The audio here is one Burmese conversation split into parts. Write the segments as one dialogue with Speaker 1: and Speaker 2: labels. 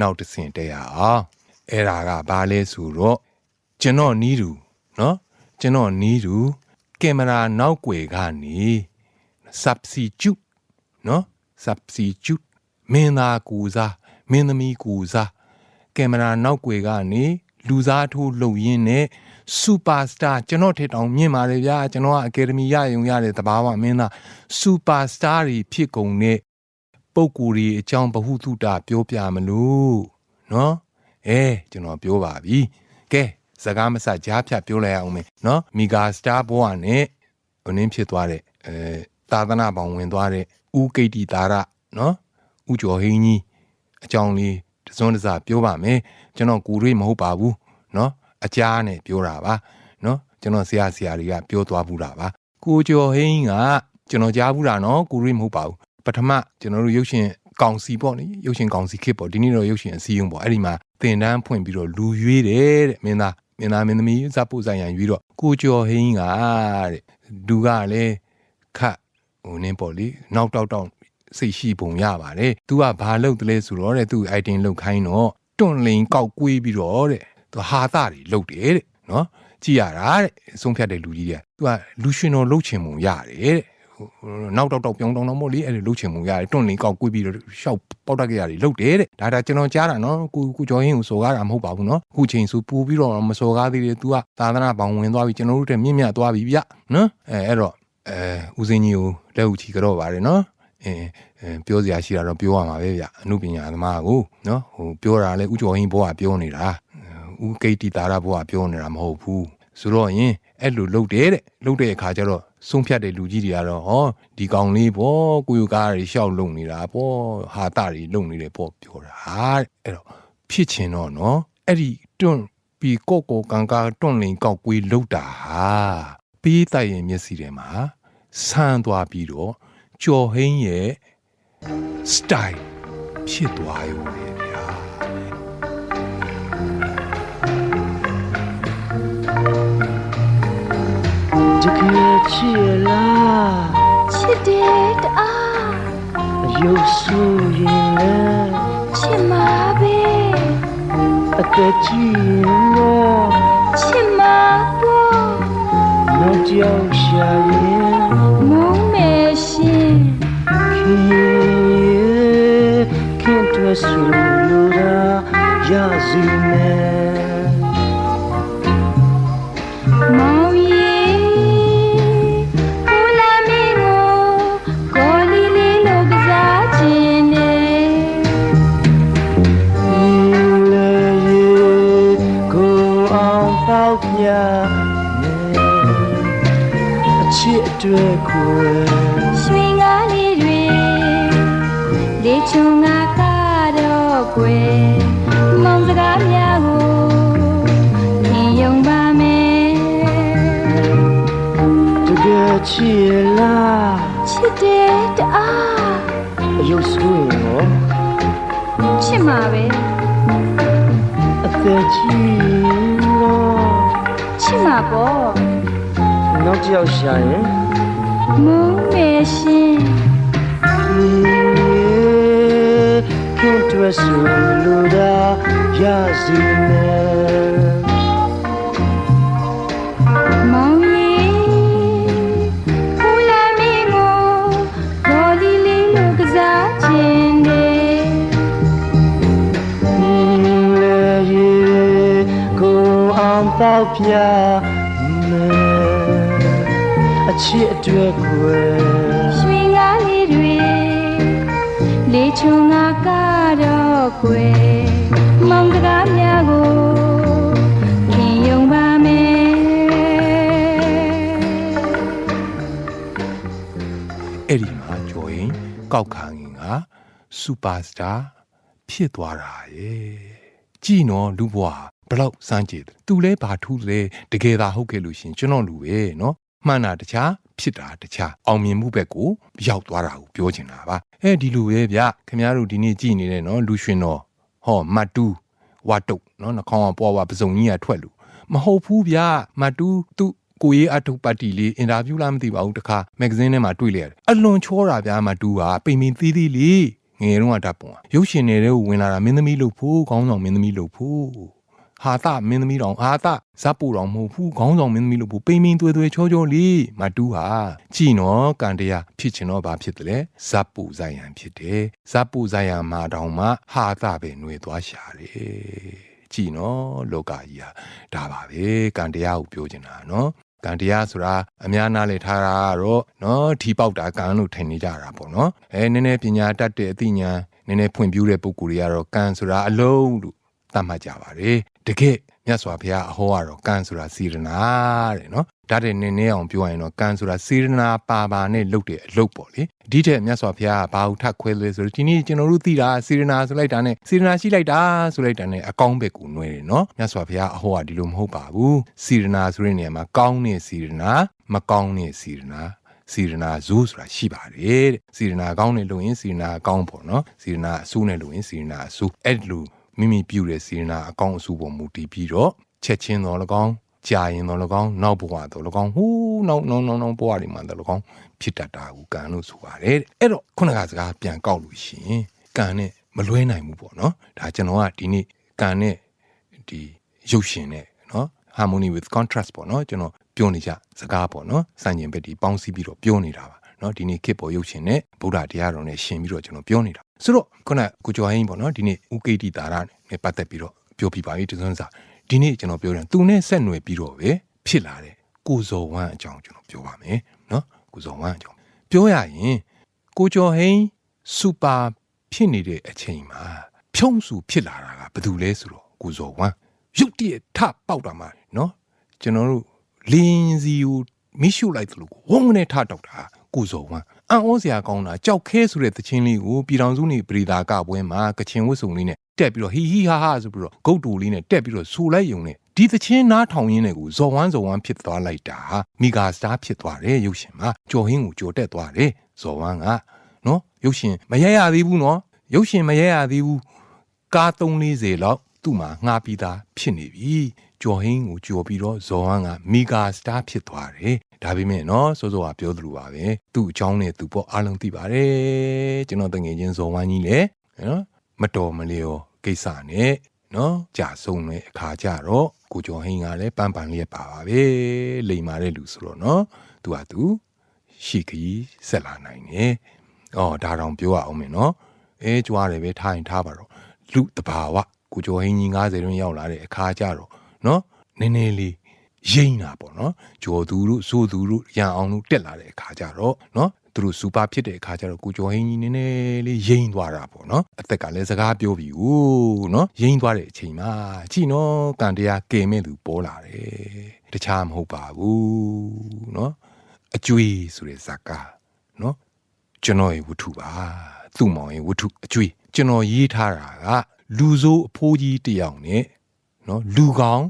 Speaker 1: နောက်တစ်ဆင့်တက်ရအောင်အဲ့ဒါကဘာလဲဆိုတော့ကျွန်တော်နီးတူနော်ကျွန်တော်နီးတူကင်မရာနောက်ွယ်ကနေ substitute နော် substitute မင်းသားကူစားမင်းသမီးကူစားကင်မရာနောက်ွယ်ကနေလူစားထိုးလှုပ်ရင်းနဲ့စူပါစတာကျွန်တော်ထက်တောင်မြင့်ပါတယ်ဗျာကျွန်တော်ကအကယ်ဒမီရယုံရတဲ့တဘာဝမင်းသားစူပါစတာတွေဖြစ်ကုန်တဲ့ ပုံကူတွေအကြောင်းဘ ഹു တုတပြောပြမလို့နော်အဲကျွန်တော်ပြောပါပြီကဲစကားမစကြားဖြတ်ပြောလိုက်အောင်မယ်နော်မီဂါစတာဘွားနဲ့ဟိုနင်းဖြစ်သွားတဲ့အဲသာသနာပေါင်ဝင်သွားတဲ့ဦးကိတ္တိတာရနော်ဦးကျော်ဟင်းကြီးအကြောင်းလေးတစွန်းတစပြောပါမယ်ကျွန်တော်ကူရိမဟုတ်ပါဘူးနော်အကြားနဲ့ပြောတာပါနော်ကျွန်တော်ဆရာဆရာတွေကပြောသွားဘူးတာပါကိုကျော်ဟင်းကကျွန်တော်ကြားဘူးတာနော်ကူရိမဟုတ်ပါဘူး ပထမကျွန်တော်တို့ရုပ်ရှင်ကောင်စီပေါ့နိရုပ်ရှင်ကောင်စီခေတ်ပေါ့ဒီနေ့တော့ရုပ်ရှင်အစည်းအရုံးပေါ့အဲ့ဒီမှာတင်တန်းဖွင့်ပြီးတော့လူရွေးတယ်တဲ့မင်းသားမင်းသားမင်းသမီးဇပ်ပုဆိုင်ရန်ရွေးတော့ကိုကျော်ဟင်းကတဲ့လူကလည်းခတ်ဟိုနင်းပေါ့လေနောက်တောက်တောက်စိတ်ရှိပုံရပါတယ်။ तू ကဘာလုပ်တယ်လဲဆိုတော့တဲ့သူ item လုပ်ခိုင်းတော့တွန့်လင်ကောက်ကွေးပြီးတော့တဲ့သူဟာတာတွေလုပ်တယ်တဲ့နော်ကြည်ရတာတဲ့အဆုံးဖြတ်တဲ့လူကြီးတွေက तू ကလူရှင်တော်လှုပ်ချင်ပုံရတယ်တဲ့ဟို နောက်တောက်တောက်ပြောင်းတောင်းတော့မို့လေအဲ့လိုလှုပ်ချင်ပုံရတယ်တွန့်လင်ကောက်ကွေးပြီးတော့ရှောက်ပေါက်တက်ကြရတယ်လှုပ်တယ်တဲ့ဒါဒါကျွန်တော်ကြားတာနော်ကိုကိုကျော်ဟင်းကိုစော်ကားတာမဟုတ်ပါဘူးနော်အခုချိန်ဆိုပူပြီးတော့မစော်ကားသေးတယ် तू ကသာသနာပေါင်းဝင်သွားပြီကျွန်တော်တို့တက်မြင့်မြတ်သွားပြီဗျနော်အဲအဲ့တော့အဲဦးစင်းကြီးကိုလက်ဦးချီကြတော့ပါတယ်နော်အင်းအဲပြောစရာရှိတာတော့ပြောရမှာပဲဗျအမှုပညာသမားကိုနော်ဟိုပြောတာလဲဥကျော်ဟင်းဘောကပြောနေတာဥကိတ္တိတာရဘောကပြောနေတာမဟုတ်ဘူးဆိုတော့ရင်အဲ့လိုလုပ်တယ်တဲ့လုပ်တဲ့အခါကျတော့ ဆုံးဖြတ်တဲ့လူကြီးတွေကတော့ဟောဒီကောင်လေးပေါ့ကိုယူကားတွေရှောက်လုံနေတာပေါ့ဟာတာတွေလုံနေတယ်ပေါ့ပြောတာတဲ့အဲ့တော့ဖြစ်ချင်တော့နော်အဲ့ဒီတွန့်ပြီးကော့ကောကန်ကာတွန့်လင်ကောက်ကွေးလုတ်တာဟာပေးတိုက်ရင်မျက်စိထဲမှာဆန်းသွားပြီးတော့ကျော်ဟင်းရဲ့ style ဖြစ်သွားရုံပဲ
Speaker 2: ချစ်ရလား
Speaker 3: ချစ်တယ်တအား
Speaker 2: အယုတ်ဆိုးရင်လည်း
Speaker 3: ချစ်မှာပဲ
Speaker 2: အသက်ကြီးရင်တော့
Speaker 3: ချစ်မှာပေါ့
Speaker 2: နောက်ကြောက်ရှာရင်
Speaker 3: မုန်းမယ်ရှင်
Speaker 2: ခင်ရဲ့ခင်တွဲဆိုလိုတာရစီမယ် အချစ်အတွက်ကိုယ်
Speaker 3: ရွှေငါးလေးတွေလေချုံငါကတော့ကွယ်မောင်စကားများကိုသင်ယုံပါမယ်
Speaker 2: တကယ်ချစ်ရလား
Speaker 3: ချစ်တယ်တအား
Speaker 2: အယုတ်ဆိုးရင်ရော
Speaker 3: ချစ်မှာပဲ
Speaker 2: အသက်ကြီးတော့
Speaker 3: ချစ်မှာပေါ့
Speaker 2: နောက်တစ်ယောက်ရှာရင်
Speaker 3: မုန်းမယ်ရှင်
Speaker 2: ခင်တွဲဆိုလိုတာရစီမယ်
Speaker 3: မောင်ရီကိုလာမင်းကိုဘော်လီလေးလိုကစားခြင်းနဲ့
Speaker 2: လေရေကိုအောင်တော့ပြမယ်အ ချစ်အတွက်ကိုယ်
Speaker 3: ရွှေငါးလေးတွေလေချုံငါကတော့ကွယ်မောင်စကားများကိုခင်ယုံပါမယ်
Speaker 1: အဲ့ဒီမှာကျော်ဟင်းကောက်ခါငင်ကစူပါစတာဖြစ်သွားတာရဲ့ကြည်နော်လူဘွားဘလောက်စမ်းကြည့်တယ်သူလဲဘာထူးလဲတကယ်သာဟုတ်ကဲ့လို့ရှရင်ကျွန်တော်လူပဲနော် မှန်တာတခြားဖြစ်တာတခြားအောင်မြင်မှုဘက်ကိုရောက်သွားတာကိုပြောချင်တာပါအဲဒီလိုပဲဗျခင်ဗျားတို့ဒီနေ့ကြည်နေတဲ့နော်လူရှင်တော်ဟောမတ်တူးဝါတုတ်နော်နှာခေါင်းကပွားပွားပစုံကြီးကထွက်လို့မဟုတ်ဘူးဗျမတ်တူးသူကိုရေးအထုပ်ပတ်တီလေးအင်တာဗျူးလားမသိပါဘူးတခါမဂ္ဂဇင်းထဲမှာတွေ့လိုက်ရတယ်အလွန်ချောတာဗျာမတူးကပိန်ပိန်သေးသေးလေးငယ်တုန်းကဓာတ်ပုံอ่ะရုပ်ရှင်နေတဲ့ကိုဝင်လာတာမင်းသမီးလို့ဖို့ခေါင်းဆောင်မင်းသမီးလို့ဖို့ ဟာတမင်းသမီးတော်အာတဇပ်ပူတော်မဟုတ်ဘူးခေါင်းဆောင်မင်းသမီးလို့ဘူးပိန်ပိန်သွေသွေချောချောလေးမတူးဟာကြည်နော်ကန်တရားဖြစ်ချင်တော့ဘာဖြစ်တယ်လဲဇပ်ပူဇိုင်ရန်ဖြစ်တယ်ဇပ်ပူဇိုင်ရန်မှာတောင်မှဟာတပဲຫນွေသွားရှာတယ်ကြည်နော်လောကကြီးဟာဒါပါပဲကန်တရားကိုပြောချင်တာနော်ကံတရားဆိုတာအများနာလေထားတာကတော့နော်ထီပေါက်တာကံလို့ထင်နေကြတာပေါ့နော်အဲနည်းနည်းပညာတတ်တဲ့အသိဉာဏ်နည်းနည်းဖွင့်ပြတဲ့ပုံကိုယ်တွေကတော့ကံဆိုတာအလုံးလို့သတ်မှတ်ကြပါတယ် တကယ်မြတ်စွာဘုရားအဟောကတော့ကံဆိုတာစေရနာတဲ့နော်ဒါတဲ့နင်းနေအောင်ပြောရရင်တော့ကံဆိုတာစေရနာပါပါနဲ့လုပ်တဲ့အလုပ်ပေါ့လေဒီထက်မြတ်စွာဘုရားကဘာဟုထခွဲလဲဆိုတော့ဒီနေ့ကျွန်တော်တို့သိတာစေရနာဆိုလိုက်တာနဲ့စေရနာရှိလိုက်တာဆိုလိုက်တာနဲ့အကောင်းဘက်ကိုနှွဲတယ်နော်မြတ်စွာဘုရားအဟောကဒီလိုမဟုတ်ပါဘူးစေရနာဆိုတဲ့နေရာမှာကောင်းတဲ့စေရနာမကောင်းတဲ့စေရနာစေရနာဇိုးဆိုတာရှိပါတယ်တဲ့စေရနာကောင်းတယ်လို့ရင်စေရနာကောင်းပေါ့နော်စေရနာအဆိုးနဲ့လို့ရင်စေရနာအဆိုးအဲ့လို မိမိပြုတဲ့စီရနာအကောင်းအဆိုးပေါ်မူတည်ပြီးတော့ချက်ချင်းတော်၎င်းကြာရင်တော်၎င်းနောက်ဘဝတော်၎င်းဟိုးနောက်နောက်နောက်နောက်ဘဝတွေမှာတော်၎င်းဖြစ်တတ်တာကိုကံလို့ဆိုပါတယ်တဲ့အဲ့တော့ခုနကစကားပြန်ကောက်လို့ရှိရင်ကံနဲ့မလွဲနိုင်ဘူးပေါ့နော်ဒါကျွန်တော်ကဒီနေ့ကံနဲ့ဒီရုပ်ရှင်နဲ့နော် harmony with contrast ပေါ့နော်ကျွန်တော်ပြောနေကြစကားပေါ့နော်စံကျင်ဘက်ဒီပေါင်းစည်းပြီးတော့ပြောနေတာပါ နော်ဒီနေ့ခေတ်ပေါ်ရုပ်ရှင်နဲ့ဗုဒ္ဓတရားတော်နဲ့ရှင်ပြီးတော့ကျွန်တော်ပြောနေတာဆိုတော့ခုနကကိုကျော်ဟင်းပေါ့နော်ဒီနေ့ဥကိတိတာရနဲ့ပတ်သက်ပြီးတော့ပြောပြပါပြီတစွန်းစာဒီနေ့ကျွန်တော်ပြောတယ်သူနဲ့ဆက်နွယ်ပြီးတော့ပဲဖြစ်လာတဲ့ကိုဇော်ဝမ်းအကြောင်းကျွန်တော်ပြောပါမယ်နော်ကိုဇော်ဝမ်းအကြောင်းပြောရရင်ကိုကျော်ဟင်းစူပါဖြစ်နေတဲ့အချိန်မှာဖြုံးစုဖြစ်လာတာကဘာလို့လဲဆိုတော့ကိုဇော်ဝမ်းရုတ်တရက်ထပေါက်တာမှနော်ကျွန်တော်တို့လင်းစီကိုမိရှုလိုက်သလိုကိုဝုန်းကနေထတောက်တာ ကိုဇော်ဝမ်းအံ့ဩစရာကောင်းတာကြောက်ခဲဆိုတဲ့သချင်းလေးကိုပြည်တော်စုနေပရိသာကပွဲမှာကချင်ဝတ်စုံလေးနဲ့တက်ပြီးတော့ဟီဟီဟာဟာဆိုပြီးတော့ဂုတ်တူလေးနဲ့တက်ပြီးတော့ဆူလိုက်ယုံနဲ့ဒီသချင်းနားထောင်ရင်းနဲ့ကိုဇော်ဝမ်းဇော်ဝမ်းဖြစ်သွားလိုက်တာမိဂါစတားဖြစ်သွားတယ်ရုပ်ရှင်မှာကြော်ဟင်းကိုကြော်တက်သွားတယ်ဇော်ဝမ်းကနော်ရုပ်ရှင်မရရသေးဘူးနော်ရုပ်ရှင်မရရသေးဘူးကား340လောက်သူ့မှာငှားပြီးသားဖြစ်နေပြီကြော်ဟင်းကိုကြော်ပြီးတော့ဇော်ဝမ်းကမိဂါစတားဖြစ်သွားတယ် ဒါပေမဲ့နော်စိုးစိုးကပြောသလိုပါပဲသူ့အကြောင်းနဲ့သူပေါ့အားလုံးသိပါတယ်ကျွန်တော်တငယ်ချင်းဇော်ဝမ်းကြီးလည်းနော်မတော်မလျော်ကိစ္စနဲ့နော်ကြာဆုံးတဲ့အခါကျတော့ကိုကျော်ဟင်းကလည်းပန်းပန်လျက်ပါပါပဲလိမ်မာတဲ့လူဆိုတော့နော်သူကသူရှိခကြီးဆက်လာနိုင်တယ်။အော်ဒါတောင်ပြောရအောင်မယ်နော်။အဲကြွားတယ်ပဲထားရင်ထားပါတော့လူတဘာဝကိုကျော်ဟင်းကြီး90တွင်းရောက်လာတဲ့အခါကျတော့နော်နည်းနည်းလေး ရိမ့်တာပေါ့နော်ဂျော်သူတို့စိုးသူတို့ရန်အောင်တို့တက်လာတဲ့အခါကျတော့နော်သူတို့စူပါဖြစ်တဲ့အခါကျတော့ကိုကျော်ဟင်းကြီးနည်းနည်းလေးရိမ့်သွားတာပေါ့နော်အသက်ကလည်းစကားပြောပြီဦးနော်ရိမ့်သွားတဲ့အချိန်မှာကြည့်နော်ကံတရားကယ်မဲ့သူပေါ်လာတယ်တခြားမဟုတ်ပါဘူးနော်အကျွေးဆိုတဲ့ဇာကာနော်ကျွန်တော်ရဲ့ဝတ္ထုပါသူ့မောင်ရဲ့ဝတ္ထုအကျွေးကျွန်တော်ရေးထားတာကလူဆိုးအဖိုးကြီးတစ်ယောက်နဲ့နော်လူကောင်း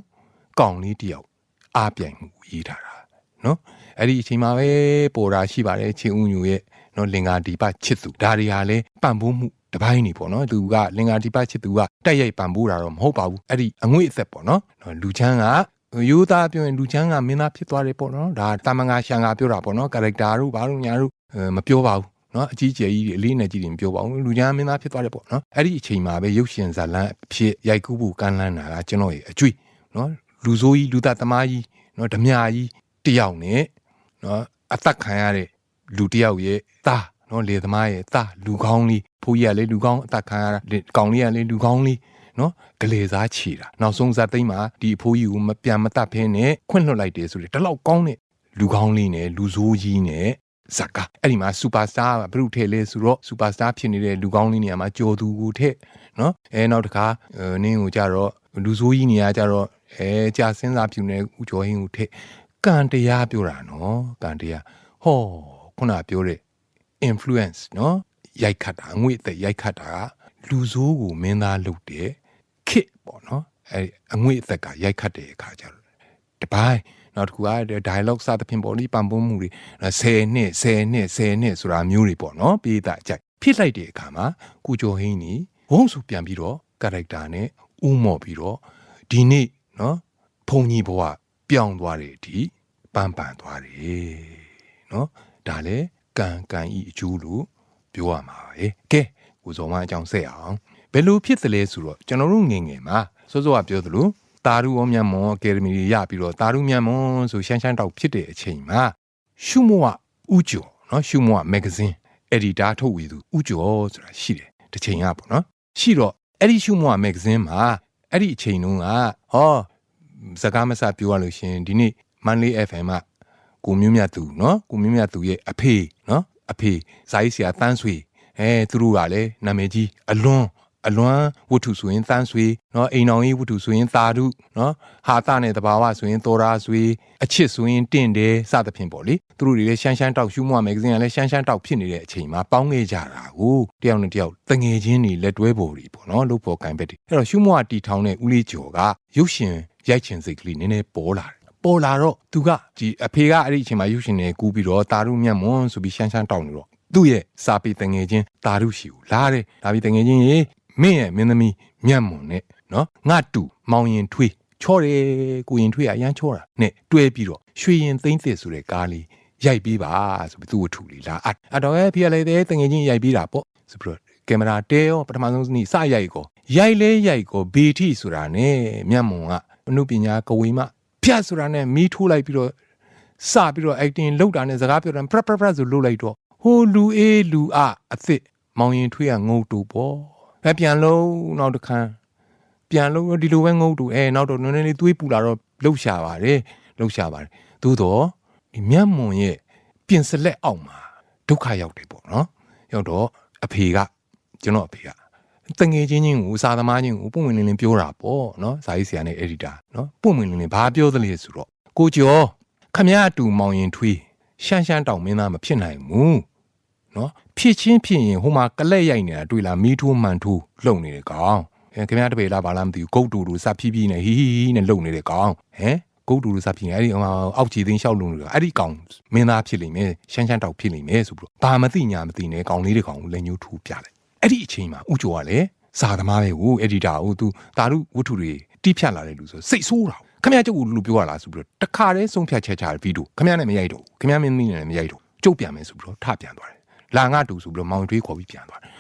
Speaker 1: ကောင်လေးတစ်ယောက် အားပြိုင်မှုရေးထားတာနော်အဲ့ဒီအချိန်မှာပဲပေါ်တာရှိပါတယ်ချင်းဦးညူရဲ့နော်လင်္ကာဒီပချစ်သူဒါတွေဟာလဲပံ့ပိုးမှုတစ်ပိုင်းနေပေါ့နော်သူကလင်္ကာဒီပချစ်သူကတက်ရိုက်ပံ့ပိုးတာတော့မဟုတ်ပါဘူးအဲ့ဒီအငွေ့အသက်ပေါ့နော်နော်လူချမ်းကရိုးသားပြောရင်လူချမ်းကမင်းသားဖြစ်သွားတယ်ပေါ့နော်ဒါတာမန်ကရှန်ကပြောတာပေါ့နော်ကာရက်တာတို့ဘာလို့ညာတို့အဲမပြောပါဘူးနော်အကြီးကျယ်ကြီးအလေးနဲ့ကြီးတွေမပြောပါဘူးလူချမ်းမင်းသားဖြစ်သွားတယ်ပေါ့နော်အဲ့ဒီအချိန်မှာပဲရုပ်ရှင်ဇာတ်လမ်းအဖြစ်ရိုက်ကူးဖို့ကမ်းလှမ်းတာကကျွန်တော်ရဲ့အကျွေးနော် လူဆိုးကြီးလူသားသမားကြီးနော်ဓမြကြီးတယောက်နဲ့နော်အသက်ခံရတဲ့လူတယောက်ရဲ့သားနော်လေသမားရဲ့သားလူကောင်းလေးဖိုးကြီးကလေလူကောင်းအသက်ခံရတာကောင်လေးကလေလူကောင်းလေးနော်ဂလေစားချီတာနောက်ဆုံးဇာတ်သိမ်းမှာဒီအဖိုးကြီးကိုမပြန်မတတ်ဖဲနဲ့ခွင့်လွှတ်လိုက်တယ်ဆိုတယ်ဒီလောက်ကောင်းတဲ့လူကောင်းလေးနဲ့လူဆိုးကြီးနဲ့ဇာကာအဲ့ဒီမှာစူပါစတာဘရုထဲလဲဆိုတော့စူပါစတာဖြစ်နေတဲ့လူကောင်းလေးနေရာမှာကြော်သူကိုထက်နော်အဲနောက်တစ်ခါနင်းကိုကြတော့လူဆိုးကြီးနေရာကြတော့ အဲကြာစင်းစားပြူနေဦးကျော်ဟင်းကိုထက်ကံတရားပြောတာနော်ကံတရားဟောခုနပြောတဲ့ influence နော်ရိုက်ခတ်တာအငွေ့အသက်ရိုက်ခတ်တာကလူဆိုးကိုမင်းသားလုပ်တဲ့ခစ်ပေါ့နော်အဲအငွေ့အသက်ကရိုက်ခတ်တဲ့အခါကျတော့တပိုင်းနောက်တစ်ခုက dialogue စသဖြင့်ပေါ့ဒီပံပိုးမှုတွေ10နှစ်10နှစ်10နှစ်ဆိုတာမျိုးတွေပေါ့နော်ပြေးတာအကြိုက်ဖြစ်လိုက်တဲ့အခါမှာကုကျော်ဟင်းนี่ဝုန်းစုပြန်ပြီးတော့ character နဲ့ဥမော့ပြီးတော့ဒီနေ့ နော်ဘုံကြီးဘဝပြောင်းသွားတယ်ဒီပန်းပန်သွားတယ်နော်ဒါလေကံကံဤအကျိုးလို့ပြောရမှာပဲကဲကိုဇော်မအကြောင်းဆက်အောင်ဘယ်လိုဖြစ်သလဲဆိုတော့ကျွန်တော်တို့ငယ်ငယ်မှာစောစောကပြောသလိုတာရုဩမြတ်မွန်အကယ်ဒမီတွေရပြီးတော့တာရုမြတ်မွန်ဆိုရှမ်းရှမ်းတောက်ဖြစ်တဲ့အချိန်မှာရှုမောကဥကျော်နော်ရှုမောကမဂ္ဂဇင်းအက်ဒီတာထုတ်ဝေသူဥကျော်ဆိုတာရှိတယ်တစ်ချိန်ကပေါ့နော်ရှိတော့အဲ့ဒီရှုမောကမဂ္ဂဇင်းမှာ အဲ့ဒီအချိန်တုန်းကဟောစကားမစပြောရလို့ရှရင်ဒီနေ့မန်လေး FM ကကိုမျိုးမြတ်သူနော်ကိုမျိုးမြတ်သူရဲ့အဖေနော်အဖေဇာတ်ဆရာတန်းဆွေအဲသူတို့ကလည်းနာမည်ကြီးအလွန် အလွမ်းဝတ္ထုဆိုရင်သန်းဆွေနော်အိမ်အောင်ရေးဝတ္ထုဆိုရင်သာဓုနော်ဟာသနဲ့တဘာဝဆိုရင်သောရာဆွေအချစ်ဆိုရင်တင့်တယ်စသဖြင့်ပေါ့လေသူတို့တွေလည်းရှမ်းရှမ်းတောက်ရှူးမွမဂဇင်းကလည်းရှမ်းရှမ်းတောက်ဖြစ်နေတဲ့အချိန်မှာပေါင်းခဲ့ကြတာကိုတယောက်နဲ့တယောက်တငယ်ချင်းတွေလက်တွဲပေါ်တွေပေါ့နော်လို့ပေါ်ကန်ပက်တွေအဲ့တော့ရှူးမွတီထောင်တဲ့ဦးလေးကျော်ကရုပ်ရှင်ရိုက်ချင်စိတ်ကလေးနည်းနည်းပေါ်လာတယ်ပေါ်လာတော့သူကဒီအဖေကအဲ့ဒီအချိန်မှာရုပ်ရှင်တွေကူးပြီးတော့တာရုမြတ်မွန်ဆိုပြီးရှမ်းရှမ်းတောက်နေတော့သူ့ရဲ့စာပေတငယ်ချင်းတာရုရှိကိုလာတယ်။ဒါပြီးတငယ်ချင်းရေ မင်းရဲ့မင်းသမီးမြတ်မွန်နဲ့နော်ငါတူမောင်ရင်ထွေးချောတယ်ကိုရင်ထွေးကအရန်ချောတာနဲ့တွဲပြီးတော့ရွှေရင်သိမ့်သစ်ဆိုတဲ့ကားလေးရိုက်ပြီးပါဆိုပြီးသူ့ဝတ္ထုလေးလာအပ်အတော့ရဲ့ဖေရလေတဲ့တငယ်ချင်းရိုက်ပြီးတာပေါ့ဆိုပြီးတော့ကင်မရာတဲရောပထမဆုံးနေ့စရိုက်ကိုရိုက်လဲရိုက်ကိုဘေထီဆိုတာနဲ့မြတ်မွန်ကအနုပညာကဝေမဖြတ်ဆိုတာနဲ့မီးထိုးလိုက်ပြီးတော့စပြီးတော့ acting လုပ်တာနဲ့စကားပြောတာပရပရပရဆိုလုပ်လိုက်တော့ဟိုလူအေးလူအအစ်စ်မောင်ရင်ထွေးကငုတ်တူ ပေါ့ပဲပြန်လုံးနောက်တစ်ခါပြန်လုံးဒီလိုပဲငုတ်တူအဲနောက်တော့နည်းနည်းလေးသွေးပူလာတော့လှုပ်ရှာပါတယ်လှုပ်ရှာပါတယ်သို့တော့ဒီမြတ်မွန်ရဲ့ပြင်စလက်အောက်မှာဒုက္ခရောက်တယ်ပေါ့နော်ရောက်တော့အဖေကကျွန်တော်အဖေကတငယ်ချင်းချင်းကိုစာသမားချင်းကိုပုံဝင်လင်းလင်းပြောတာပေါ့နော်ဇာကြီးဆရာနဲ့အက်ဒီတာနော်ပုံဝင်လင်းလင်းဘာပြောသလဲဆိုတော့ကိုကျော်ခမရအတူမောင်ရင်ထွေးရှမ်းရှမ်းတောင်မင်းသားမဖြစ်နိုင်ဘူး နော်ဖြစ်ချင်းဖြစ်ရင်ဟိုမှာကလက်ရိုက်နေတာတွေ့လားမီးထိုးမှန်ထိုးလှုပ်နေတယ်ကောင်အဲခင်ဗျားတပေလားဘာလားမသိဘူးဂုတ်တူတူစပ်ဖြီးဖြီးနဲ့ဟီဟီဟီနဲ့လှုပ်နေတယ်ကောင်ဟမ်ဂုတ်တူတူစပ်ဖြီးနေအဲ့ဒီဟိုအောက်ခြေသိန်းလျှောက်လုံနေတာအဲ့ဒီကောင်မင်းသားဖြစ်လိမ့်မယ်ရှမ်းရှမ်းတောက်ဖြစ်လိမ့်မယ်ဆိုပြီးတော့ဘာမသိညာမသိနဲ့ကောင်လေးတွေကောင်ကိုလက်ညှိုးထိုးပြလိုက်အဲ့ဒီအချိန်မှာဥကျော်ကလည်းစာသမားပဲဟိုအက်ဒီတာဟိုသူတာရုဝတ္ထုတွေတီးဖြတ်လာတဲ့လူဆိုစိတ်ဆိုးတာခမရကျုပ်ကလူပြောရလားဆိုပြီးတော့တခါတည်းဆုံးဖြတ်ချက်ချတဲ့ဗီဒီယိုခမရနဲ့မရိုက်တော့ဘူးခမရမင်းမင်းနဲ့လည်းမရိုက်တော့ကျုပ်ပြန်မယ်ဆိုပြီးတော့ထပြန်သွားတယ် လာငါတူဆိုပြီးတော့မောင်တွေးခေါ်ပြီးပြန်သွားတယ်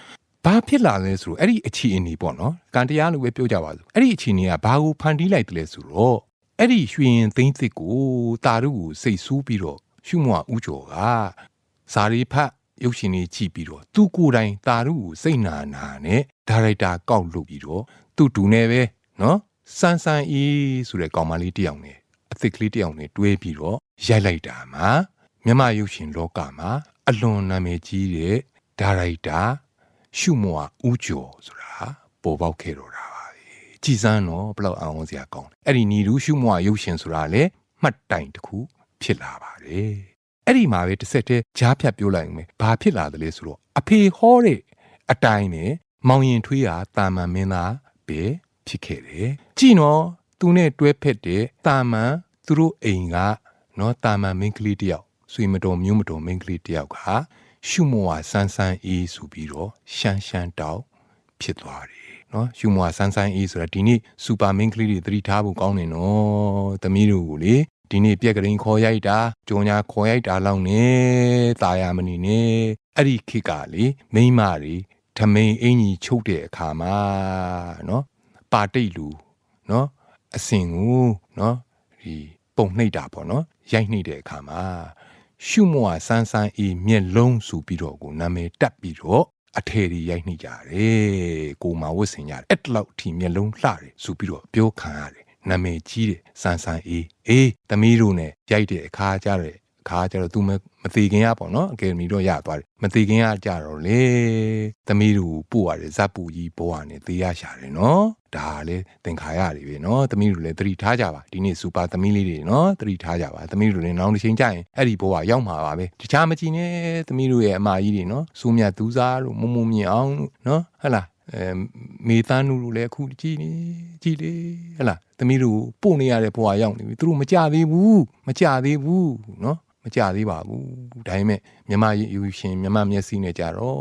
Speaker 1: ဘာဖြစ်လာလဲဆိုတော့အဲ့ဒီအခြေအနေပေါ့နော်ကံတရားလို့ပဲပြောကြပါစို့အဲ့ဒီအခြေအနေကဘာကိုဖန်တီးလိုက်တယ်လဲဆိုတော့အဲ့ဒီရွှေရင်သိန်းသစ်ကိုတာရုကိုစိတ်ဆူးပြီးတော့ရှုမွာဥကျော်ကဇာရီဖတ်ရုပ်ရှင်တွေကြည့်ပြီးတော့သူကိုယ်တိုင်တာရုကိုစိတ်နာနာနဲ့ဒါရိုက်တာကောက်လုပ်ပြီးတော့သူ့တူနေပဲနော်စန်းစန်းအေးဆိုတဲ့ကောင်မလေးတစ်ယောက်နဲ့အသစ်ကလေးတစ်ယောက်နဲ့တွဲပြီးတော့ရိုက်လိုက်တာမှာမြမရုပ်ရှင်လောကမှာ အလွန်နာမည်ကြီးတဲ့ဒါရိုက်တာရှုမွာဦးကျော်ဆိုတာပေါ်ပေါက်ခဲ့တော့တာပါပဲကြည်စမ်းတော့ဘလောက်အောင်စရာကောင်းတယ်အဲ့ဒီညီလူရှုမွာရုပ်ရှင်ဆိုတာလေမှတ်တိုင်တစ်ခုဖြစ်လာပါတယ်အဲ့ဒီမှာပဲတစ်ဆက်တည်းကြားဖြတ်ပြောလိုက်မယ်ဘာဖြစ်လာတယ်လဲဆိုတော့အဖေဟောတဲ့အတိုင်းနဲ့မောင်ရင်ထွေးဟာတာမန်မင်းသားပဲဖြစ်ခဲ့တယ်ကြည်နော်သူနဲ့တွဲဖက်တဲ့တာမန်သူတို့အိမ်ကနော်တာမန်မင်းကလေးတယောက် ဆွေမတော်မျိုးမတော်မင်းကလေးတယောက်ကရှုမွာဆန်းဆန်းအေးဆိုပြီးတော့ရှမ်းရှမ်းတောက်ဖြစ်သွားတယ်နော်ရှုမွာဆန်းဆန်းအေးဆိုတာဒီနေ့စူပါမင်းကလေးတွေသတိထားဖို့ကောင်းတယ်နော်သမီးတို့ကိုလေဒီနေ့ပြက်ကလေးခေါ်ရိုက်တာကြုံညာခေါ်ရိုက်တာလောက်နဲ့ตายရမနေနဲ့အဲ့ဒီခေတ်ကလေမိန်းမတွေထမိန်အင်ကြီးချုပ်တဲ့အခါမှာနော်ပါတိတ်လူနော်အစင်ကိုနော်ဒီပုံနှိပ်တာပေါ့နော်ရိုက်နှိပ်တဲ့အခါမှာ ရှုမွာဆန်းဆန်းအေးမျက်လုံးဆိုပြီးတော့ကိုနာမည်တက်ပြီးတော့အထည်တွေရိုက်နှိပ်ကြတယ်ကိုမာဝတ်ဆင်ကြတယ်အဲ့တလောက်အထိမျက်လုံးလှတယ်ဆိုပြီးတော့ပြောခံရတယ်နာမည်ကြီးတယ်ဆန်းဆန်းအေးအေးသမီးတို့ ਨੇ ရိုက်တဲ့အခါကြတဲ့အ ခါကျတော့ तू မမသေးခင်ကပေါ့နော်အကယ်ဒမီတော့ရသွားတယ်မသေးခင်ကကြတော့လေသမီးတို့ပို့ရတယ်ဇက်ပူကြီးဘဝနဲ့သေးရရှာတယ်နော်ဒါလည်းသင်္ခါရတွေပဲနော်သမီးတို့လည်းသတိထားကြပါဒီနေ့စူပါသမီးလေးတွေနော်သတိထားကြပါသမီးတို့လည်းနောက်တစ်ချိန်ကျရင်အဲ့ဒီဘဝရောက်မှာပါပဲတခြားမကြည့်နဲ့သမီးတို့ရဲ့အမကြီးတွေနော်စူးမြတ်သူစားတို့မုံမုံမြင်အောင်လို့နော်ဟဟလားအဲမေတန်းနုတို့လည်းအခုကြည်နေကြည်လေဟဟလားသမီးတို့ပို့နေရတဲ့ဘဝရောက်နေပြီသူတို့မကြသေးဘူးမကြသေးဘူးနော် မကြသေးပါဘူးဒါပေမဲ့မြမယူရှင်မြမမျက်စိနဲ့ကြတော့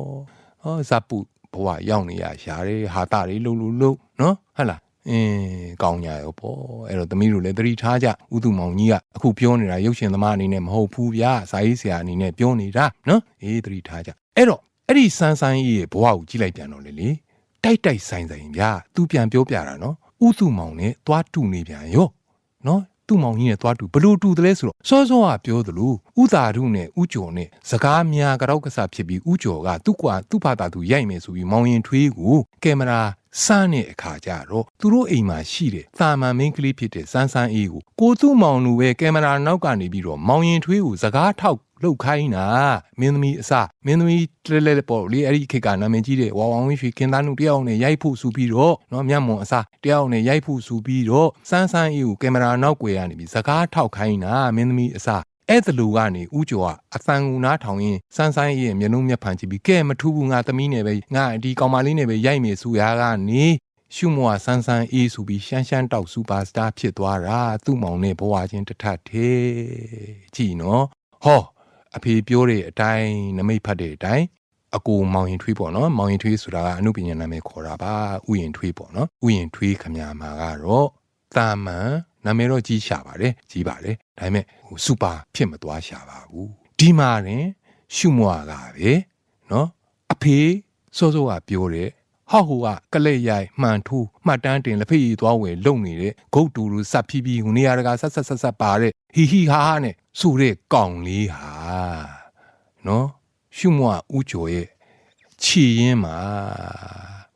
Speaker 1: ဟောဇပ်ပုဘဝရောက်နေရရှားတယ်ဟာတာတွေလှုပ်လှုပ်လှုပ်နော်ဟဟလားအင်းကောင်းကြရောပေါ့အဲ့တော့သမီးတို့လည်းသတိထားကြဥသူမောင်ကြီးကအခုပြောနေတာရုပ်ရှင်သမားအနေနဲ့မဟုတ်ဘူးဗျာဇာရေးဆရာအနေနဲ့ပြောနေတာနော်အေးသတိထားကြအဲ့တော့အဲ့ဒီစန်းဆိုင်ရဲ့ဘဝကိုကြည့်လိုက်ပြန်တော့လေလေတိုက်တိုက်ဆိုင်ဆိုင်ဗျာသူပြန်ပြောပြတာနော်ဥစုမောင်နဲ့သွားတူနေပြန်ရောနော် သူ့မောင်ကြီးနဲ့သွားတူဘလို့တူတယ်လဲဆိုတော့စောစောကပြောသလိုဥသာရုနဲ့ဥကျော်နဲ့စကားများကြောက်ကစားဖြစ်ပြီးဥကျော်ကသူ့ကွာသူ့ဖာတာသူရိုက်မယ်ဆိုပြီးမောင်ရင်ထွေးကိုကင်မရာ စမ်းတဲ့အခါကျတော့သူတို့အိမ်မှာရှိတဲ့တာမန်မင်းကလေးဖြစ်တဲ့စန်းစန်းအေးကိုကိုသူ့မောင်လူပဲကင်မရာနောက်ကနေပြီးတော့မောင်ရင်ထွေးကိုစကားထောက်လှုပ်ခိုင်းတာမင်းသမီးအစမင်းသမီးလဲလဲပေါ့လေအဲ့ဒီခေတ်ကနာမည်ကြီးတဲ့ဝါဝောင်ဝင်းရွှေကင်သားနုတယောက်နဲ့ရိုက်ဖို့စူပြီးတော့နော်မျက်မွန်အစတယောက်နဲ့ရိုက်ဖို့စူပြီးတော့စန်းစန်းအေးကိုကင်မရာနောက်ွယ်ကနေပြီးစကားထောက်ခိုင်းတာမင်းသမီးအစ အဲ့ဒါလူကနေဥကျော်ကအသံကူနားထောင်ရင်စန်းဆိုင်ရဲ့မျက်လုံးမျက်ဖန်ကြည့်ပြီးကဲမထူးဘူးငါသမီးနဲ့ပဲငါဒီကောင်မလေးနဲ့ပဲရိုက်မယ်ဆိုရာကနေရှုမောဆန်းဆန်းအေးဆိုပြီးရှမ်းရှမ်းတောက်စူပါစတာဖြစ်သွားတာသူ့မောင်နဲ့ဘဝချင်းတစ်ထပ်သေးကြည်နော်ဟောအဖေပြောတဲ့အတိုင်းနမိတ်ဖတ်တဲ့အတိုင်းအကူမောင်ရင်ထွေးပေါ့နော်မောင်ရင်ထွေးဆိုတာကအမှုပညာနာမည်ခေါ်တာပါဥယင်ထွေးပေါ့နော်ဥယင်ထွေးခမညာမှာကတော့တာမန် နာမည်တော့ကြီးရှာပါတယ်ကြီးပါတယ်ဒါပေမဲ့ဟိုစူပါဖြစ်မသွားရှာပါဘူးဒီမှာရင်ရှုမွားကပဲနော်အဖေစောစောကပြောတဲ့ဟောက်ဟိုကကလက်ရိုက်မှန်ထိုးမှတ်တမ်းတင်လက်ဖက်ရည်သွားဝယ်လုံနေတဲ့ဂုတ်တူလူစပ်ဖြီးဖြီးဟိုနေရာတကာဆက်ဆက်ဆက်ဆက်ပါတဲ့ဟီဟီဟာဟာနဲ့ဆိုတဲ့ကောင်လေးဟာနော်ရှုမွားဥကျော်ရဲ့ခြေရင်းမှာ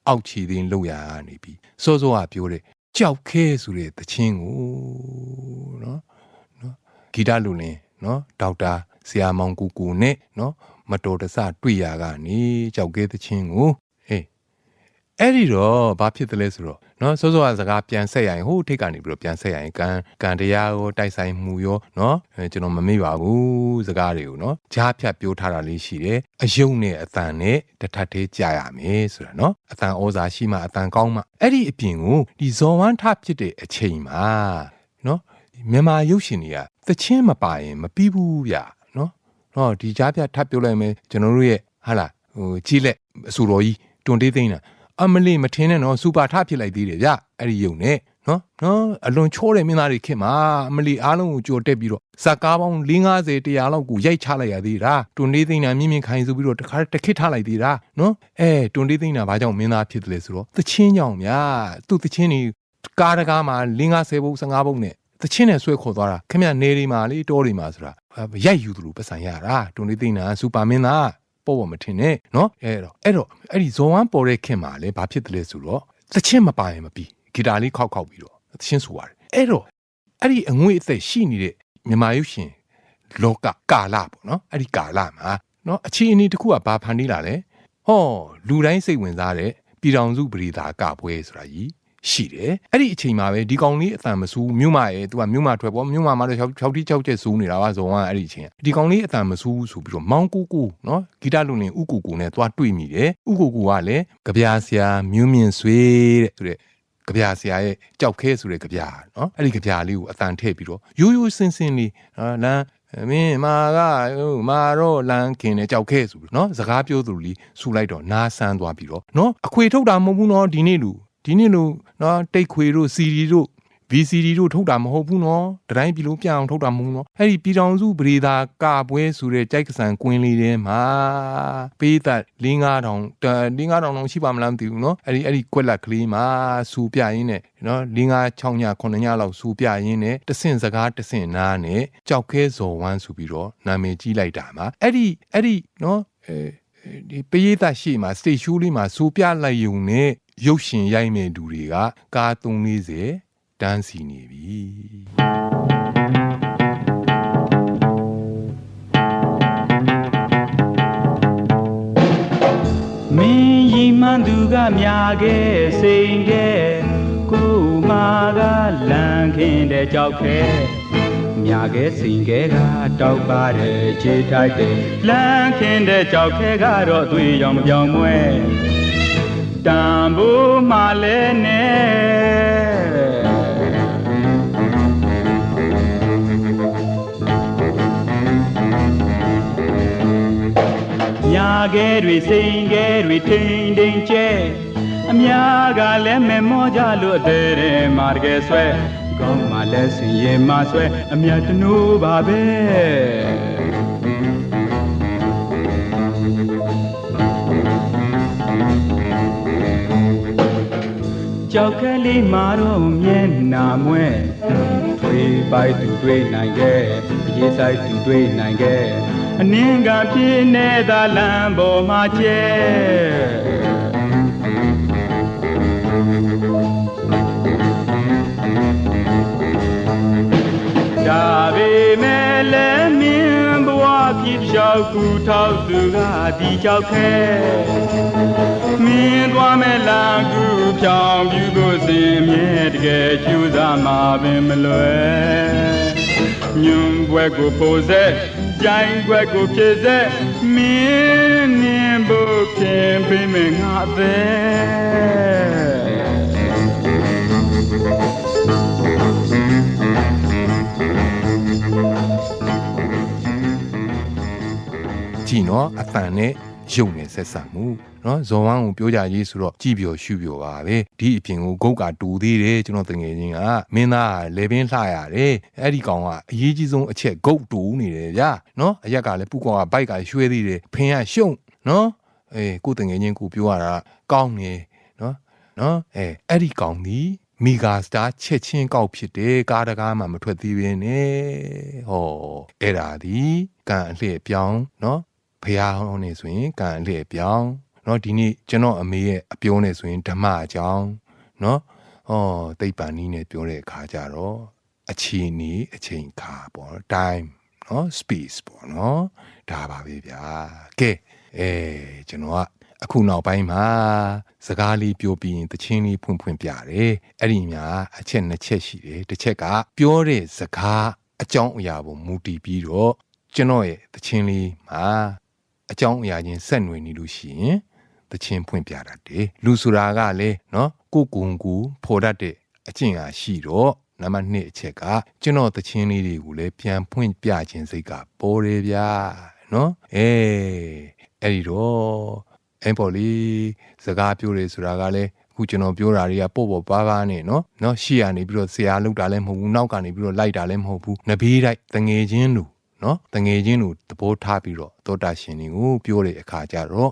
Speaker 1: အောက်ခြေသိန်းလောက်ရကနေပြီစောစောကပြောတဲ့ ကြောက်ခဲဆိုတဲ့တခြင်းကိုနော်နော်ဂီတလူလင်းနော်ဒေါက်တာဆရာမောင်ကူကူနဲ့နော်မတော်တဆတွေ့ရကနေကြောက်ခဲတခြင်းကို အဲ့ဒီတော့ဘာဖြစ်တယ်လဲဆိုတော့နော်စောစောကစကားပြန်ဆက်ရရင်ဟိုထိတ်ကနေပြီးတော့ပြန်ဆက်ရရင်ကံကံတရားရောတိုက်ဆိုင်မှုရောနော်ကျွန်တော်မမေ့ပါဘူးစကားတွေကိုနော်ကြားဖြတ်ပြောထားတာလေးရှိတယ်အယုံနဲ့အတန်နဲ့တထပ်သေးကြာရမယ်ဆိုတာနော်အတန်ဩဇာရှိမှအတန်ကောင်းမှအဲ့ဒီအပြင်ကိုဒီဇော်ဝမ်းထဖြစ်တဲ့အချိန်မှာနော်မြန်မာရုပ်ရှင်တွေကသချင်းမပါရင်မပြီးဘူးဗျနော်တော့ဒီကြားဖြတ်ထပ်ပြောလိုက်မယ်ကျွန်တော်တို့ရဲ့ဟာလာဟိုကြီးလက်အစူတော်ကြီးတွန်တေးသိန်းတာ အမလီမထင်းနဲ့နော်စူပါထဖြစ်လိုက်သေးတယ်ဗျအဲ့ဒီယုံနဲ့နော်နော်အလွန်ချိုးတဲ့မင်းသားတွေခင်မှာအမလီအားလုံးကိုကြော်တက်ပြီးတော့ဇက်ကားပေါင်း450တရားလောက်ကိုရိုက်ချလိုက်ရသေးတာတွန်လေးသိန်းနာမြင့်မြင့်ခိုင်ဆိုပြီးတော့တခါတစ်ခစ်ထားလိုက်သေးတာနော်အဲတွန်လေးသိန်းနာဘာကြောင့်မင်းသားဖြစ်တယ်လဲဆိုတော့သချင်းကြောင့်ဗျာသူ့သချင်းတွေကားတကားမှာ450ဘုတ်15ဘုတ်နဲ့သချင်းနဲ့ဆွဲခေါ်သွားတာခင်ဗျနေတွေမှာလေတောတွေမှာဆိုတာရိုက်ယူသူလိုပတ်စံရတာတွန်လေးသိန်းနာစူပါမင်းသား ပေါ်ပေါ်မထင်နဲ့နော်အဲ့တော့အဲ့တော့အဲ့ဒီဇော်ဝမ်းပေါ်တဲ့ခင်မှာလည်းဘာဖြစ်တယ်လဲဆိုတော့သချင်းမပါရင်မပြီးဂီတာလေးခောက်ခောက်ပြီးတော့သချင်းဆိုရတယ်အဲ့တော့အဲ့ဒီအငွေအသက်ရှိနေတဲ့မြန်မာရုပ်ရှင်လောကကာလပေါ့နော်အဲ့ဒီကာလမှာနော်အခြေအနေတစ်ခုကဘာဖန်တီးလာလဲဟောလူတိုင်းစိတ်ဝင်စားတဲ့ပြည်တော်စုပရိသာကပွဲဆိုတာကြီး ရှိတယ်အဲ့ဒီအချိန်မှာပဲဒီကောင်လေးအတန်မစူးမြို့မရဲ့သူကမြို့မထွက်ပေါ်မြို့မမှာတော့6တိ6ချက်စူးနေတာပါဇုံကအဲ့ဒီအချိန်ဒီကောင်လေးအတန်မစူးဆိုပြီးတော့မောင်ကိုကိုနော်ဂီတလူလင်ဥကူကူနဲ့သွားတွေ့မိတယ်ဥကူကူကလည်းကြပြာဆရာမြို့မြင့်ဆွေတဲ့ဆိုတဲ့ကြပြာဆရာရဲ့ကြောက်ခဲဆိုတဲ့ကြပြာနော်အဲ့ဒီကြပြာလေးကိုအတန်ထည့်ပြီးတော့ရိုးရိုးစင်စင်လေးနော်လမ်းမင်းမာကမာတော့လမ်းခင်နဲ့ကြောက်ခဲဆိုပြီးနော်စကားပြောသူလीဆူလိုက်တော့နားဆန်းသွားပြီးတော့နော်အခွေထုတ်တာမဟုတ်ဘူးနော်ဒီနေ့လူ ဒီနေ့လို့နော်တိတ်ခွေတို့ CD တို့ VCD တို့ထုတ်တာမဟုတ်ဘူးနော်တတိုင်းပြည်လုံးပြအောင်ထုတ်တာမဟုတ်ဘူးနော်အဲ့ဒီပြည်တော်စုပရိသာကပွဲဆိုတဲ့ကြိုက်ကဆန်ကွင်းလေးထဲမှာပေးသက်5000တောင်5000တောင်လောက်ရှိပါမလားမသိဘူးနော်အဲ့ဒီအဲ့ဒီကွက်လက်ကလေးမှာစူပြရင်းနဲ့နော်55 6ည9ညလောက်စူပြရင်းနဲ့တဆင့်စကားတဆင့်နားနဲ့ကြောက်ခဲဇော်ဝမ်းဆိုပြီးတော့နာမည်ကြီးလိုက်တာမှာအဲ့ဒီအဲ့ဒီနော်အဲဒီပရိသတ်ရှိမှာ stage show လေးမှာစူပြလိုက်ုံနဲ့ ရုပ်ရှင်ရိုက်မဲ့လူတွေကကား340တန်းစီနေပြီ
Speaker 4: မင်းရီမှန်သူကမြာခဲ့စိန်ခဲ့ကိုမာကလန်ခင်းတဲ့ကြောက်ခဲမြာခဲ့စိန်ခဲကတောက်ပါတယ်ခြေထိုက်တယ်လန်ခင်းတဲ့ကြောက်ခဲကတော့သွေးရောင်မပြောင်းမွဲ တန်ဖိုးမှလည်းနဲ့ညာခဲတွေစိန်ခဲတွေထိန်ထိန်ကျဲအများကလည်းမမောကြလို့အသေးတယ်မာတကယ်ဆွဲကောင်းမှလည်းစင်ရင်မဆွဲအမြတ်တနိုးပါပဲ ကြောက်ခဲလေးမာတော့မျက်နာမွဲထွေးပိုက်သူတွေ့နိုင်ခဲ့အရေးဆိုင်သူတွေ့နိုင်ခဲ့အနင်းကပြင်းနေတာလမ်းပေါ်မှာကျဲဒါပေမဲ့လည်းမင်းဘဝ ပြစ်လျှောက်ကူထောက်သူကဒီကြောက်ခဲမင်းသွားမဲ့လမ်းကူဖြောင်းပြူကိုစင်မြဲတကယ်ကျူးစားမှာပင်မလွယ်ညွန်ဘွက်ကိုပိုစေကြိုင်ဘွက်ကိုဖြစ်စေမင်းနင်းဖို့ခင်ပေးမယ်ငါအသက်
Speaker 1: ကြည်နော်အဖန်နဲ့ယုံနေဆက်ဆံမှုနော်ဇော်ဝမ်းကိုပြောကြရေးဆိုတော့ကြည်ပြော်ရှုပြော်ပါပဲဒီအပြင်ကိုဂုတ်ကတူသေးတယ်ကျွန်တော်တငယ်ချင်းကမင်းသားကလေပင်လှရတယ်အဲ့ဒီကောင်ကအရေးကြီးဆုံးအချက်ဂုတ်တူနေတယ်ဗျာနော်အရက်ကလည်းပူကောင်ကဘိုက်ကရွှဲသေးတယ်ဖင်ကရှုံနော်အေးကိုတငယ်ချင်းကိုပြောရတာကောင်းနေနော်နော်အဲအဲ့ဒီကောင်ဒီမီဂါစတာချက်ချင်းကောက်ဖြစ်တယ်ကားတကားမှမထွက်သေးဘဲနဲ့ဟောအဲ့ဒါဒီကံအလှည့်ပြောင်းနော် ဖះဟောင်းနေဆိုရင်ကံအလှည့်ပြောင်းနော်ဒီနေ့ကျွန်တော်အမေရဲ့အပြောနဲ့ဆိုရင်ဓမ္မအကြောင်းနော်ဟောသိပ္ပံနည်းနဲ့ပြောတဲ့အခါကျတော့အချိန်နီအချိန်ခါပေါ့ time နော် space ပေါ့နော်ဒါပါပဲဗျာကဲအဲကျွန်တော်ကအခုနောက်ပိုင်းမှာစကားလေးပြောပြီးရင်တချင်းလေးဖွင့်ဖွင့်ပြတယ်အဲ့ဒီများအချက်နှစ်ချက်ရှိတယ်တစ်ချက်ကပြောတဲ့စကားအကြောင်းအရာပေါ်မူတည်ပြီးတော့ကျွန်တော်ရဲ့တချင်းလေးမှာ အကြောင်းအရာချင်းဆက်နွယ်နေလို့ရှိရင်သချင်းဖွင့်ပြတတ်တယ်လူဆိုတာကလည်းနော်ကိုကုံကူဖော်တတ်တဲ့အကျင့်အားရှိတော့နံပါတ်2အချက်ကကျွန်တော်သချင်းလေးတွေကိုလည်းပြန်ဖွင့်ပြခြင်းစိတ်ကပေါ်တယ်ဗျာနော်အဲအဲ့ဒီတော့အမ်ပေါ်လေးစကားပြောတယ်ဆိုတာကလည်းခုကျွန်တော်ပြောတာတွေကပို့ပေါ်ပါပါနဲ့နော်နော်ရှေ့ကနေပြီးတော့ဆရာလောက်တာလည်းမဟုတ်ဘူးနောက်ကနေပြီးတော့လိုက်တာလည်းမဟုတ်ဘူးနဘေးတိုက်တငယ်ချင်းလူ နော်တငယ်ချင်းတို့သဘောထားပြီးတော့သောတာရှင်တွေကိုပြောတဲ့အခါကျတော့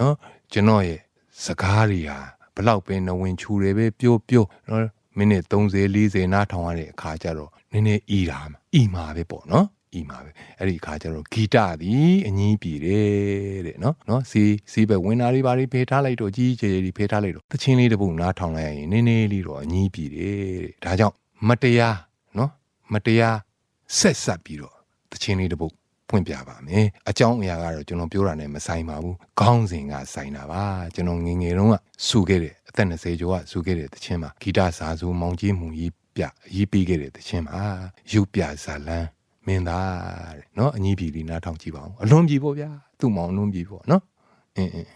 Speaker 1: နော်ကျွန်တော်ရဲ့စကားတွေဟာဘလောက်ပဲနဝင်ချူတယ်ပဲပြောပြောနော်မိနစ်30 40နားထောင်ရတဲ့အခါကျတော့နည်းနည်းဤတာဤမှာပဲပေါ့နော်ဤမှာပဲအဲ့ဒီအခါကျတော့ဂီတသည်အငီးပြေတယ်တဲ့နော်နော်စီးစီးပဲဝင်တာတွေဘာတွေဖေးထားလိုက်တော့ကြီးကြီးကြီးဖေးထားလိုက်တော့တချင်းလေးတစ်ပုတ်နားထောင်လိုက်ရင်နည်းနည်းလေးတော့အငီးပြေတယ်တဲ့ဒါကြောင့်မတရားနော်မတရားဆက်ဆက်ပြီးတော့ သချင်းလေးတစ်ပုဒ်ဖွင့်ပြပါမယ်အကြောင်းအရာကတော့ကျွန်တော်ပြောတာနဲ့မဆိုင်ပါဘူးခေါင်းစဉ်ကဆိုင်တာပါကျွန်တော်ငငယ်တုန်းကစူခဲ့တဲ့အသက်20ကျော်ကစူခဲ့တဲ့သချင်းမှာဂီတစာစုမောင်ကြီးမှုကြီးပြရေးပေးခဲ့တဲ့သချင်းမှာရုပ်ပြဇာလန်းမင်းသားတဲ့နော်အညီပြည်လေးနားထောင်ကြည့်ပါဦးအလွန်ပြည်ပေါ့ဗျာသူ့မောင်အလွန်ပြည်ပေါ့နော်အင်းအင်း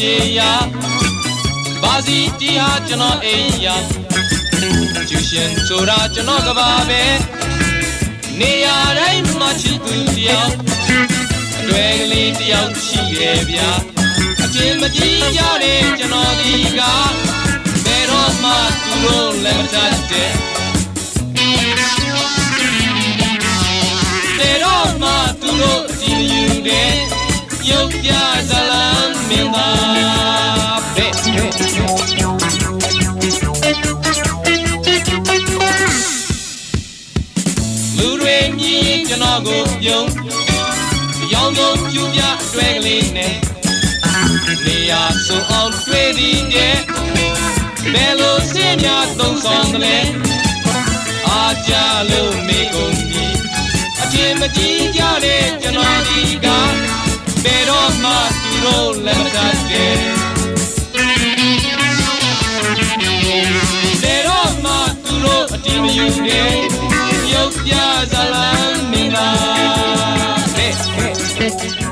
Speaker 5: ကျွန်တော်ခြေရာဘာစီတီဟာကျွန်တော်အိမ်ရာကျူရှင်ဆိုတာကျွန်တော်ကဘာပဲနေရာတိုင်းမှာချစ်သူတယောက်အတွေ့ကလေးတယောက်ရှိရဲ့ဗျာအချင်းမကြီးကြတဲ့ကျွန်တော်ဒီကဘယ်တော့မှသူတို့လည်းမတတ်တဲ့ဘယ်တော့မှသူတို့အကြည့်မယူတဲ့ရုပ်ပြဇလံမင်း ကျွန်တော်ကိုပြုံးရောင်ကုန်ပြူပြအတွေ့ကလေးနဲ့နေရာဆိုအောင်တွေ့သည်တဲ့ဘယ်လိုစင်များသုံးဆောင်တယ်လဲအားကြလို့မေကုန်ပြီအချင်းမကြီးကြတဲ့ကျွန်တော်ဒီကဘယ်တော့မှသူတို့လည်းမတတ်တဲ့ဘယ်တော့မှသူတို့အတီးမယူတဲ့ Hey, hey.